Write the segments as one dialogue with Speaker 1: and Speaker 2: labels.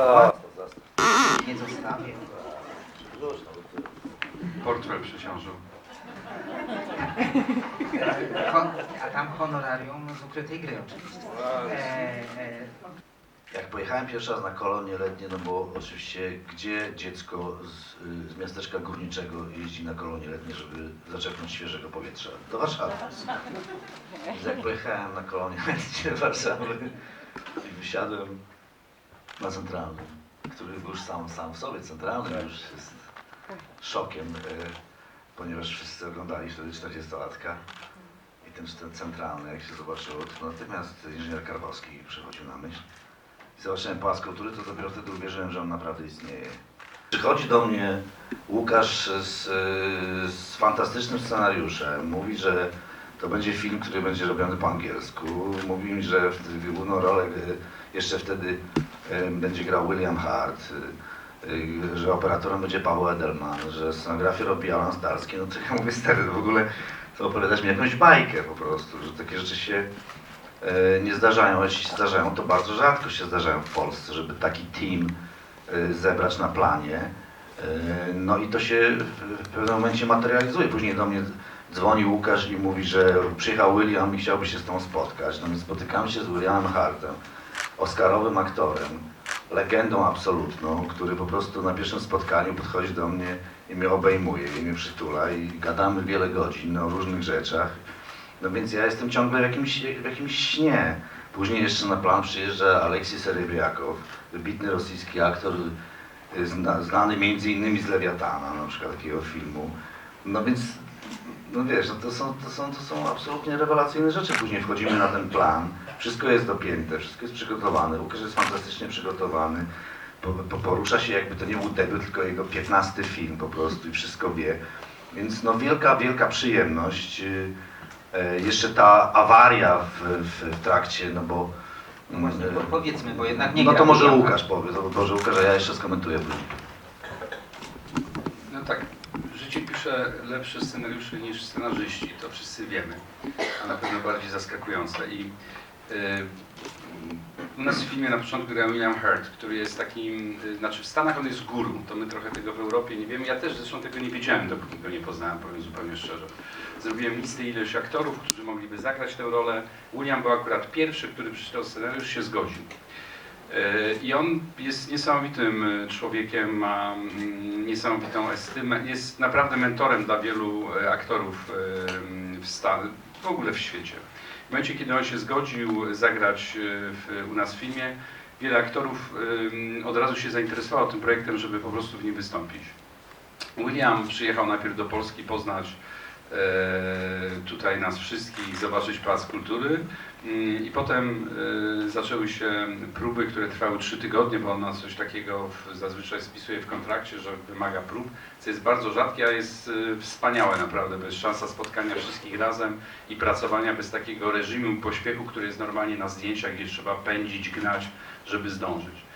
Speaker 1: Zostaw, zostaw.
Speaker 2: Nie zostawię.
Speaker 3: Portfel przyciążył.
Speaker 2: Hon a tam honorarium z ukrytej gry oczywiście. E, e,
Speaker 1: Jak pojechałem pierwszy raz na kolonie letnie, no bo oczywiście gdzie dziecko z, y, z miasteczka górniczego jeździ na kolonie letnie, żeby zaczerpnąć świeżego powietrza? Do Warszawy. Więc jak pojechałem na kolonie letnie do Warszawy i wysiadłem na centralnym, który już sam, sam w sobie centralny, już jest szokiem, y, ponieważ wszyscy oglądali wtedy 40-latka. I ten, ten centralny, jak się zobaczyło, to natychmiast inżynier Karwowski przychodził na myśl. I zobaczyłem Pałac Kultury, to dopiero wtedy uwierzyłem, że on naprawdę istnieje. Przychodzi do mnie Łukasz z, y, z fantastycznym scenariuszem. Mówi, że to będzie film, który będzie robiony po angielsku. Mówi mi, że główną rolę jeszcze wtedy będzie grał William Hart, y, y, że operatorem będzie Paweł Edelman, że scenografię robi Alan Starski. No to ja mówię, stary, w ogóle to opowiadasz mi jakąś bajkę po prostu, że takie rzeczy się e, nie zdarzają, a jeśli się zdarzają, to bardzo rzadko się zdarzają w Polsce, żeby taki team e, zebrać na planie. E, No i to się w pewnym momencie materializuje. Później do mnie dzwoni Łukasz i mówi, że przyjechał William i chciałby się z tą spotkać. No więc spotykamy się z Williamem Hartem, oscarowym aktorem, legendą absolutną, który po prostu na pierwszym spotkaniu podchodzi do mnie i mnie obejmuje, i mnie przytula i gadamy wiele godzin o różnych rzeczach. No więc ja jestem ciągle w jakimś, w jakimś śnie. Później jeszcze na plan przyjeżdża Aleksiej Serebriakow, wybitny rosyjski aktor, y, zna, znany między innymi z Lewiatana, na przykład takiego filmu. No więc, no wiesz, no to, są, to, są, to są absolutnie rewelacyjne rzeczy. Później wchodzimy na ten plan, wszystko jest dopięte, wszystko jest przygotowane, Łukasz jest fantastycznie przygotowany. Po, po, porusza się jakby to nie był debiut, tylko jego 15 film po prostu i wszystko wie. Więc no wielka, wielka przyjemność. Y, e, Jeszcze ta awaria w, w, w trakcie, no bo...
Speaker 2: no właśnie, po, powiedzmy, bo jednak nie
Speaker 1: No to może Łukasz powie, to może Łukasz, a ja jeszcze skomentuję później.
Speaker 3: No tak, życie pisze lepsze scenariusze niż scenarzyści, to wszyscy wiemy, a na pewno bardziej zaskakujące. I y, u nas w filmie na początku grał William Hurt, który jest takim, y, znaczy w Stanach on jest guru, to my trochę tego w Europie nie wiemy. Ja też zresztą tego nie wiedziałem, dopóki go nie poznałem, powiem zupełnie szczerze. Zrobiłem listę ilość aktorów, którzy mogliby zagrać tę rolę. William był akurat pierwszy, który przeczytał scenariusz, się zgodził. E, I on jest niesamowitym e, człowiekiem, ma mm, niesamowitą estymę, jest naprawdę mentorem dla wielu e, aktorów w, Stan- w ogóle w świecie. W momencie, kiedy on się zgodził zagrać w, u nas w filmie, wiele aktorów od razu się zainteresowało tym projektem, żeby po prostu w nim wystąpić. William przyjechał najpierw do Polski poznać tutaj nas wszystkich, zobaczyć Plac Kultury Mm, i potem e, zaczęły się próby, które trwały trzy tygodnie, bo on ma coś takiego w, zazwyczaj spisuje w kontrakcie, że wymaga prób, co jest bardzo rzadkie, a jest e, wspaniałe naprawdę, bo jest szansa spotkania wszystkich razem i pracowania bez takiego reżimu pośpiechu, który jest normalnie na zdjęciach, gdzie trzeba pędzić, gnać, żeby zdążyć.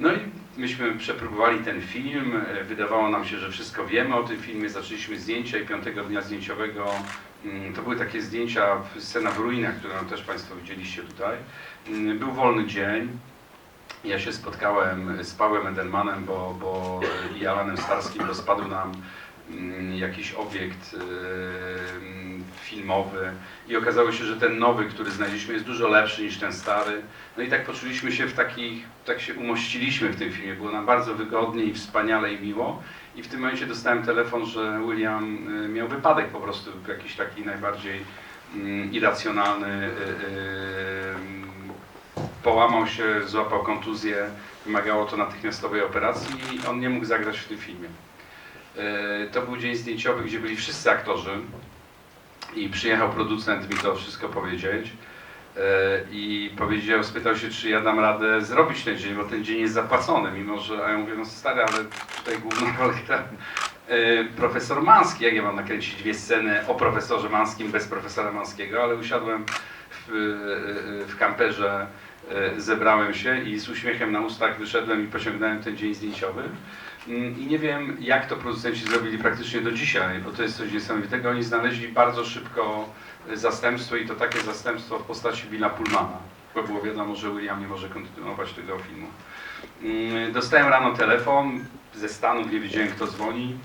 Speaker 3: No i myśmy przepróbowali ten film, wydawało nam się, że wszystko wiemy o tym filmie, zaczęliśmy zdjęcia i piątego dnia zdjęciowego mm, to były takie zdjęcia, scena w ruinach, którą też Państwo widzieliście tutaj. Mm, Był wolny dzień, ja się spotkałem z Pawłem Edelmanem, bo, bo i Alanem Starskim, bo spadł nam mm, jakiś obiekt em, filmowy i okazało się, że ten nowy, który znaleźliśmy jest dużo lepszy niż ten stary. No i tak poczuliśmy się w takich, tak się umościliśmy w tym filmie, było nam bardzo wygodnie i wspaniale i miło. I w tym momencie dostałem telefon, że William y, miał wypadek po prostu, jakiś taki najbardziej mm, irracjonalny. y, y, Połamał się, złapał kontuzję, wymagało to natychmiastowej operacji i on nie mógł zagrać w tym filmie. To był dzień zdjęciowy, gdzie byli wszyscy aktorzy i przyjechał producent mi to wszystko powiedzieć. E, i powiedział, spytał się, czy ja dam radę zrobić ten dzień, bo ten dzień jest zapłacony, mimo że, a ja mówię, no stary, ale tutaj główną rolę gra e, profesor Manski, jak ja mam nakręcić dwie sceny o profesorze Manskim bez profesora Manskiego, ale usiadłem w, w kamperze, zebrałem się i z uśmiechem na ustach wyszedłem i pociągnąłem ten dzień zdjęciowy. Mm, I nie wiem, jak to producenci zrobili praktycznie do dzisiaj, bo to jest coś niesamowitego. Oni znaleźli bardzo szybko zastępstwo i to takie zastępstwo w postaci Billa Pullmana. bo było wiadomo, że William nie może kontynuować tego filmu. Mm, Dostałem rano telefon ze Stanów, nie wiedziałem kto dzwoni.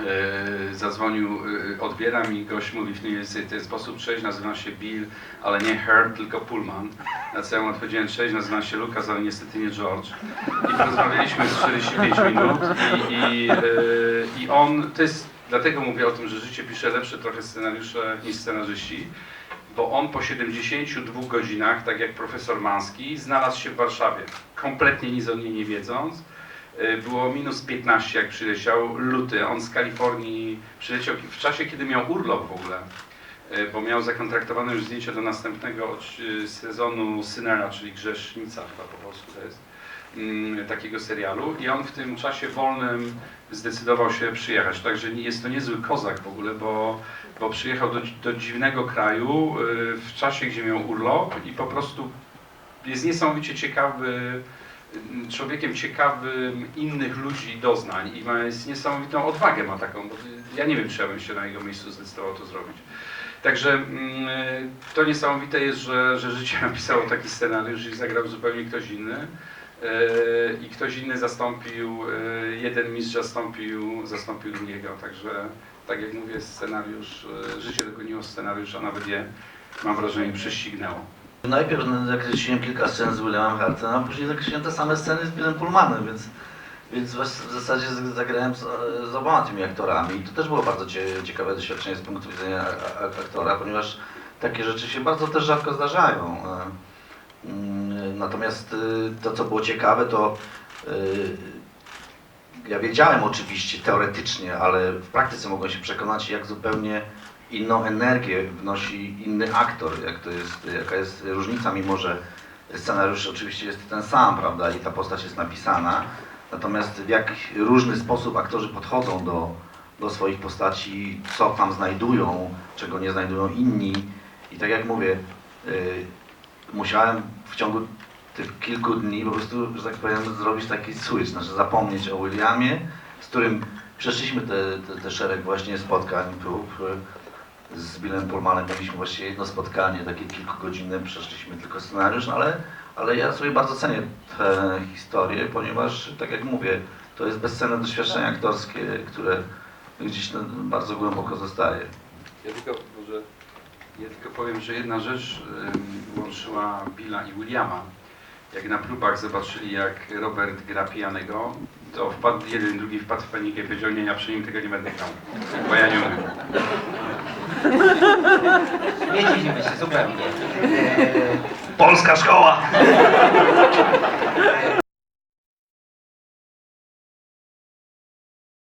Speaker 3: E, Zadzwonił, e, odbieram i gość mówi w ten sposób, cześć, nazywam się Bill, ale nie Herb, tylko Pullman. Na co ja mu odpowiedziałem, cześć, nazywam się Lucas, ale niestety nie George. I porozmawialiśmy z 45 minut i, i, e, i on, to jest, dlatego mówię o tym, że życie pisze lepsze trochę scenariusze niż scenarzyści, bo on po 72 godzinach, tak jak profesor Manski, znalazł się w Warszawie, kompletnie nic o niej nie wiedząc. Y, Było minus 15 jak przyleciał, luty, on z Kalifornii przyleciał w czasie, kiedy miał urlop w ogóle, y, bo miał zakontraktowane już zdjęcie do następnego sezonu Synera, czyli Grzesznica chyba po polsku to jest, mm, takiego serialu. I on w tym czasie wolnym zdecydował się przyjechać, także jest to niezły kozak w ogóle, bo, bo przyjechał do, do dziwnego kraju y, w czasie, gdzie miał urlop i po prostu jest niesamowicie ciekawy, człowiekiem ciekawym innych ludzi doznań i ma jest niesamowitą odwagę ma taką, bo ja nie wiem, czy ja bym się na jego miejscu zdecydował to zrobić. Także mm, y, to niesamowite jest, że, że życie napisało taki scenariusz i zagrał zupełnie ktoś inny. Y, I ktoś inny zastąpił, y, jeden mistrz zastąpił, zastąpił drugiego, także tak jak mówię, scenariusz, y, życie dogoniło scenariusza, nawet je, mam wrażenie, prześcignęło.
Speaker 1: Najpierw zakreśliłem kilka scen z Williamem Hartem, a później zakreśliłem te same sceny z Billem Pullmanem, więc, więc w zasadzie zagrałem z, z oboma tymi aktorami. I to też było bardzo cie, ciekawe doświadczenie z punktu widzenia aktora, ponieważ takie rzeczy się bardzo też rzadko zdarzają. Mm, Natomiast y, to, co było ciekawe, to y, ja wiedziałem oczywiście teoretycznie, ale w praktyce mogłem się przekonać, jak zupełnie inną energię wnosi inny aktor, jak to jest, jaka jest różnica, mimo że scenariusz oczywiście jest ten sam, prawda, i ta postać jest napisana, natomiast w jak różny sposób aktorzy podchodzą do, do swoich postaci, co tam znajdują, czego nie znajdują inni i tak jak mówię, y, musiałem w ciągu tych kilku dni po prostu, że tak powiem, zrobić taki switch, znaczy zapomnieć o Williamie, z którym przeszliśmy te, te, te szereg właśnie spotkań, prób. Z Billem Pullmanem mieliśmy właściwie jedno spotkanie, takie kilkugodzinne, przeszliśmy tylko scenariusz, ale, ale ja sobie bardzo cenię tę historię, ponieważ, tak jak mówię, to jest bezcenne doświadczenie aktorskie, które gdzieś bardzo głęboko zostaje.
Speaker 3: Ja tylko, może, ja tylko powiem, że jedna rzecz łączyła Billa i Williama. Jak na próbach zobaczyli, jak Robert gra pijanego, to wpadł jeden, drugi wpadł w panikę i powiedział, nie, ja przy nim tego nie będę grał, bo ja nie umiem.
Speaker 2: Nie dziwimy się zupełnie.
Speaker 1: Polska szkoła!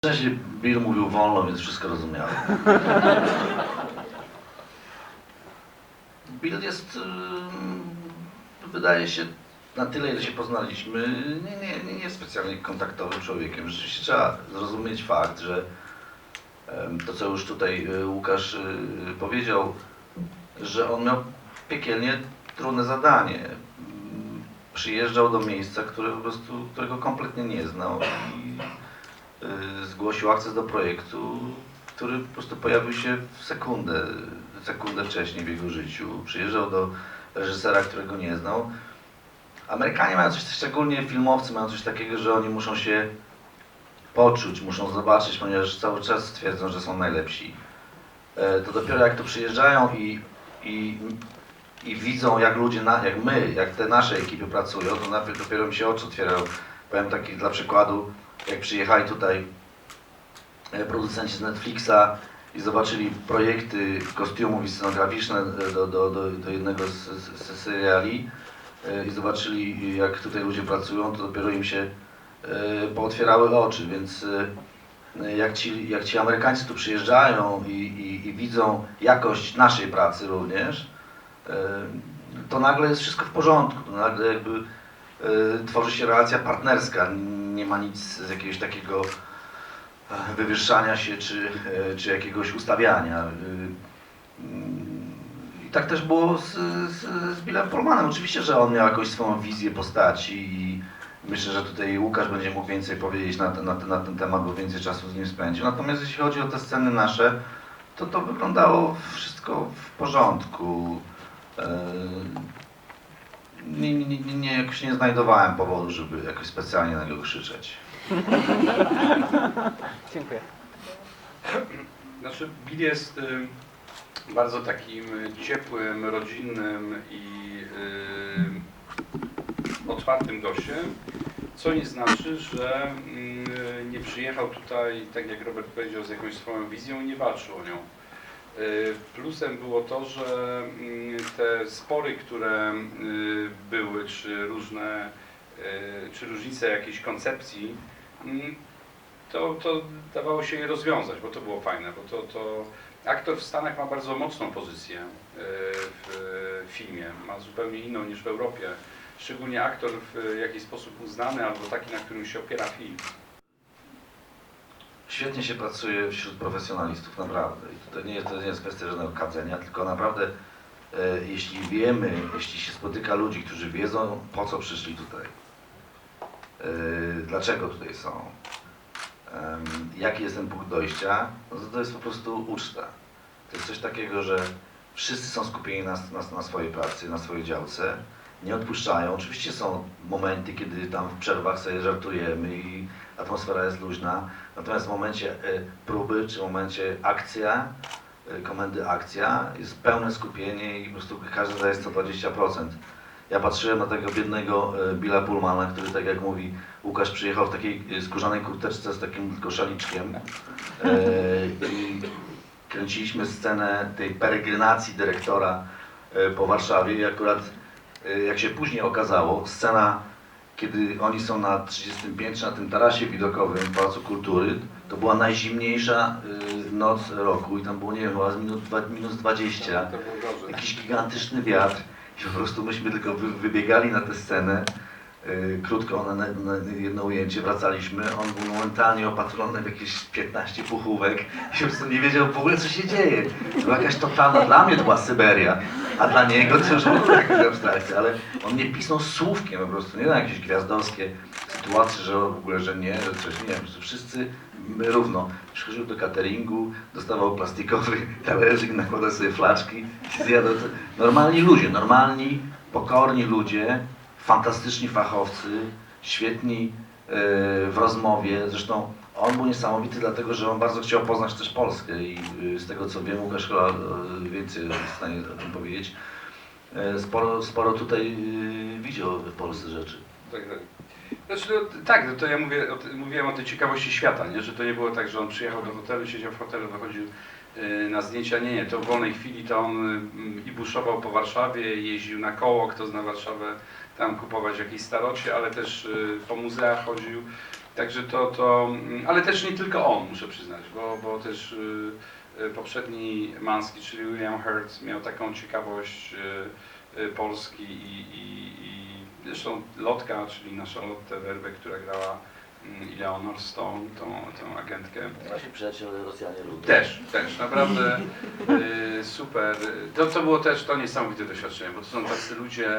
Speaker 1: Wcześniej Bill mówił wolno, więc wszystko rozumiałem. Bill jest, wydaje się, na tyle, ile się poznaliśmy, nie, nie, nie, nie specjalnie kontaktowym człowiekiem. Rzeczywiście trzeba zrozumieć fakt, że to, co już tutaj y, Łukasz y, powiedział, że on miał piekielnie trudne zadanie. Przyjeżdżał do miejsca, które po prostu, którego kompletnie nie znał i y, zgłosił akces do projektu, który po prostu pojawił się w sekundę, sekundę wcześniej w jego życiu. Przyjeżdżał do reżysera, którego nie znał. Amerykanie mają coś, szczególnie filmowcy mają coś takiego, że oni muszą się poczuć, muszą zobaczyć, ponieważ cały czas twierdzą, że są najlepsi. E, To dopiero jak tu przyjeżdżają i, i i widzą jak ludzie, na, jak my, jak te nasze ekipy pracują, to najpierw dopiero mi się oczy otwierają. Powiem taki dla przykładu, jak przyjechali tutaj e, producenci z Netflixa i zobaczyli projekty kostiumów i scenograficzne e, do, do, do, do jednego z, z, z seriali i zobaczyli jak tutaj ludzie pracują, to dopiero im się pootwierały oczy, więc e, jak ci, jak ci Amerykańcy tu przyjeżdżają i, i, i widzą jakość naszej pracy również, e, to nagle jest wszystko w porządku. To nagle jakby e, tworzy się relacja partnerska. Nie ma nic z jakiegoś takiego e, wywyższania się czy, e, czy jakiegoś ustawiania. E, mm, I tak też było z, z, z Billem. Oczywiście, że on miał jakąś swoją wizję postaci i myślę, że tutaj Łukasz będzie mógł więcej powiedzieć na ten, na ten, na ten temat, bo więcej czasu z nim spędził. Natomiast jeśli chodzi o te sceny nasze, to to wyglądało wszystko w porządku. E, nie, nie, nie, nie, jakoś nie znajdowałem powodu, żeby jakoś specjalnie na niego krzyczeć.
Speaker 2: Dziękuję.
Speaker 3: Znaczy, Bill jest y, bardzo takim y, ciepłym, rodzinnym i y, otwartym gościem, co nie znaczy, że y, nie przyjechał tutaj, tak jak Robert powiedział, z jakąś swoją wizją i nie walczył o nią. Y, Plusem było to, że mm, te spory, które y, były, czy różne, y, czy różnice jakiejś koncepcji, mm, to, to dawało się je rozwiązać, bo to było fajne, bo to, to aktor w Stanach ma bardzo mocną pozycję w filmie, ma zupełnie inną niż w Europie. Szczególnie aktor w jakiś sposób uznany albo taki, na którym się opiera film.
Speaker 1: Świetnie się pracuje wśród profesjonalistów, naprawdę. I to nie jest, to nie jest kwestia żadnego kadzenia, tylko naprawdę, e, jeśli wiemy, jeśli się spotyka ludzi, którzy wiedzą, po co przyszli tutaj, e, dlaczego tutaj są, em, jaki jest ten punkt dojścia, no to, to jest po prostu uczta. To jest coś takiego, że wszyscy są skupieni na, na, na swojej pracy, na swojej działce, nie odpuszczają. Oczywiście są momenty, kiedy tam w przerwach sobie żartujemy i atmosfera jest luźna, natomiast w momencie e, próby, czy w momencie akcja, e, komendy akcja, jest pełne skupienie i po prostu każdy daje 120%. Ja patrzyłem na tego biednego e, Billa Pullmana, który tak jak mówi Łukasz przyjechał w takiej skórzanej kurteczce z takim tylko szaliczkiem i kręciliśmy scenę tej peregrinacji dyrektora po Warszawie i akurat jak się później okazało, scena kiedy oni są na 30 piętrze na tym tarasie widokowym w Pałacu Kultury, to była najzimniejsza y, noc roku i tam było, nie wiem, chyba minus, minus 20
Speaker 3: To było dobrze.
Speaker 1: jakiś gigantyczny wiatr i po prostu myśmy tylko wy, wybiegali na tę scenę, yy, krótko na, na, jedno ujęcie, wracaliśmy, on był momentalnie opatrzony w jakieś 15 puchówek i po prostu nie wiedział w ogóle co się dzieje. To była jakaś totalna, dla mnie to była Syberia, a dla niego to już jakaś abstrakcja, ale on nie pisnął słówkiem po prostu, nie na jakieś gwiazdowskie sytuacje, że w ogóle, że nie, że coś nie, po prostu wszyscy my równo. Przychodził do cateringu, dostawał plastikowy talerzyk, nakładał sobie flaczki i Normalni ludzie, normalni, pokorni ludzie, fantastyczni fachowcy, świetni e, w rozmowie. Zresztą on był niesamowity, dlatego że on bardzo chciał poznać też Polskę i e, z tego co wiem, Łukasz chyba e, więcej w stanie o tym powiedzieć. E, Sporo, sporo tutaj e, widział w Polsce rzeczy.
Speaker 3: Tak, tak. Znaczy, no, tak, no to ja mówię, o, mówiłem o tej ciekawości świata, nie? że to nie było tak, że on przyjechał do hotelu, siedział w hotelu, wychodził y, na zdjęcia. Nie, nie, to w wolnej chwili to on y, i buszował po Warszawie, jeździł na koło, kto zna Warszawę, tam kupować jakieś starocie, ale też y, po muzeach chodził. Także to, to, mm, ale też nie tylko on, muszę przyznać, bo, bo też y, y, poprzedni Manski, czyli William Hurt, miał taką ciekawość y, Polski i, i, i zresztą Lotka, czyli nasza Lotte Werbe, która grała mm, Eleanor Stone, tą, tą agentkę.
Speaker 1: Nasi przyjaciele Rosjanie lubią.
Speaker 3: Też, też, naprawdę super. To, to było też to niesamowite doświadczenie, bo to są tacy ludzie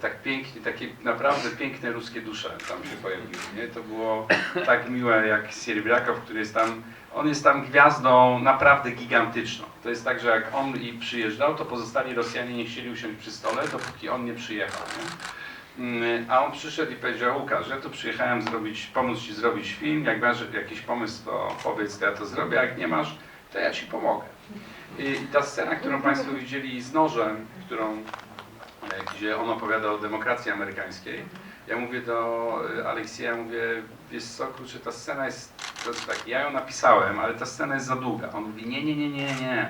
Speaker 3: tak piękni, takie naprawdę piękne ruskie dusze tam się pojawiły, nie? To było tak miłe jak Sierbrakow, który jest tam, on jest tam gwiazdą naprawdę gigantyczną. To jest tak, że jak on i przyjeżdżał, to pozostali Rosjanie nie chcieli usiąść przy stole, dopóki on nie przyjechał, nie? Mm, A on przyszedł i powiedział, Łukasz, ja tu przyjechałem zrobić, pomóc Ci zrobić film, jak masz jakiś pomysł, to powiedz, to ja to zrobię, a jak nie masz, to ja Ci pomogę. I ta scena, którą Państwo widzieli z nożem, którą, gdzie on opowiada o demokracji amerykańskiej, ja mówię do e, Aleksieja, mówię, wiesz co, kurczę, ta scena jest, to tak, ja ją napisałem, ale ta scena jest za długa. On mówi, nie, nie, nie, nie, nie,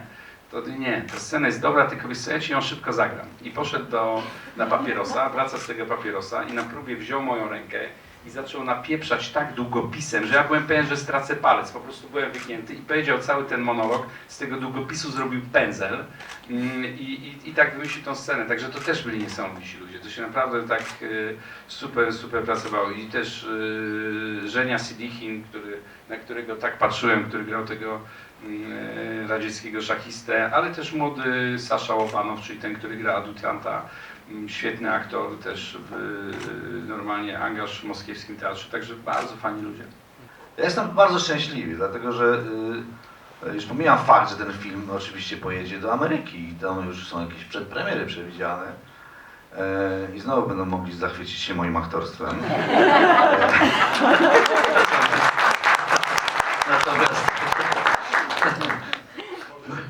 Speaker 3: to nie, ta scena jest dobra, tylko wiesz co, ja ci ją szybko zagram. I poszedł do, na papierosa, wraca z tego papierosa i na próbie wziął moją rękę i zaczął napieprzać tak długopisem, że ja byłem pewien, że stracę palec, po prostu byłem wygnięty i powiedział cały ten monolog, z tego długopisu zrobił pędzel mm, i, i, i tak wymyślił tą scenę, także to też byli niesamowici ludzie, to się naprawdę tak y, super, super pracowało. I też y, Żenia Sidichin, który, na którego tak patrzyłem, który grał tego mm, radzieckiego szachistę, ale też młody Sasza Łobanow, czyli ten, który gra adutanta, świetny aktor, też w, y, normalnie angaż w moskiewskim teatrze, także bardzo fajni ludzie.
Speaker 1: Ja jestem bardzo szczęśliwy, dlatego że y, już pomijam fakt, że ten film oczywiście pojedzie do Ameryki i tam już są jakieś przedpremiery przewidziane, E, I znowu będą mogli zachwycić się moim aktorstwem. Natomiast,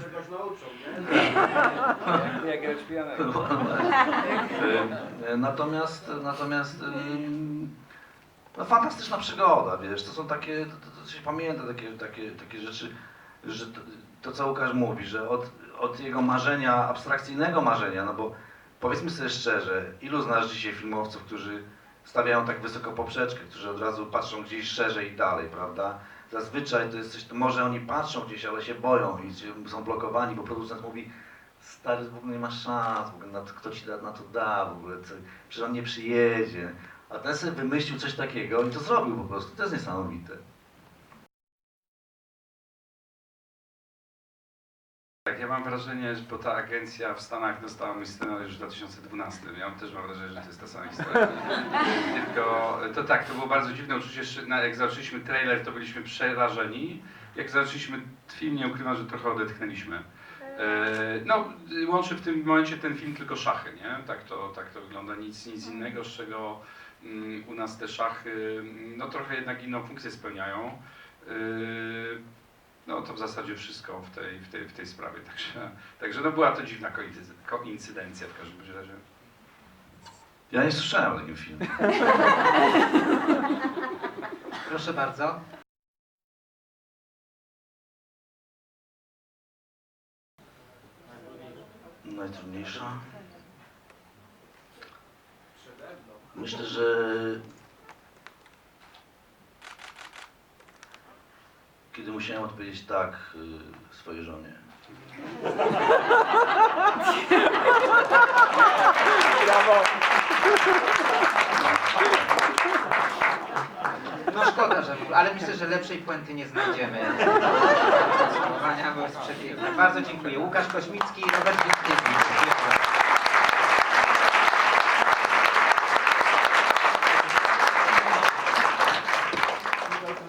Speaker 4: Czegoś nauczą, nie?
Speaker 3: Jak grać.
Speaker 1: E, natomiast, natomiast ym, no, fantastyczna przygoda, wiesz, to są takie, to, to, się pamięta takie, takie, takie rzeczy, że to, to co Łukasz mówi, że od, od jego marzenia, abstrakcyjnego marzenia, no bo powiedzmy sobie szczerze, ilu znasz dzisiaj filmowców, którzy stawiają tak wysoko poprzeczkę, którzy od razu patrzą gdzieś szerzej i dalej, prawda? Zazwyczaj to jest coś, może oni patrzą gdzieś, ale się boją i są blokowani, bo producent mówi, stary, w ogóle nie masz szans, w ogóle na to, kto ci da, na to da, w ogóle, co, przecież on nie przyjedzie. A ten sobie wymyślił coś takiego i to zrobił po prostu, to jest niesamowite.
Speaker 3: Tak, ja mam wrażenie, że bo ta agencja w Stanach dostała mój scenariusz w 2012. Ja też mam wrażenie, że to jest ta sama historia. Tylko to tak, to było bardzo dziwne uczucie. Jak zobaczyliśmy trailer, to byliśmy przerażeni. Jak zobaczyliśmy film, nie ukrywam, że trochę odetchnęliśmy. E, No, łączy w tym momencie ten film tylko szachy, nie? Tak to, tak to wygląda, nic, nic innego, z czego mm, u nas te szachy, mm, no trochę jednak inną funkcję spełniają. E, No to w zasadzie wszystko w tej, w tej, w tej sprawie, także, także no była to dziwna koincydencja- w każdym razie.
Speaker 1: Ja nie słyszałem o takim filmie.
Speaker 2: Proszę bardzo.
Speaker 1: Najtrudniejsza? Myślę, że kiedy musiałem odpowiedzieć tak y, swojej żonie.
Speaker 2: No szkoda, że ale myślę, że lepszej puenty nie znajdziemy. Podsumowania były przepiękne. Bardzo dziękuję. Łukasz Kośmicki, Robert Wilk.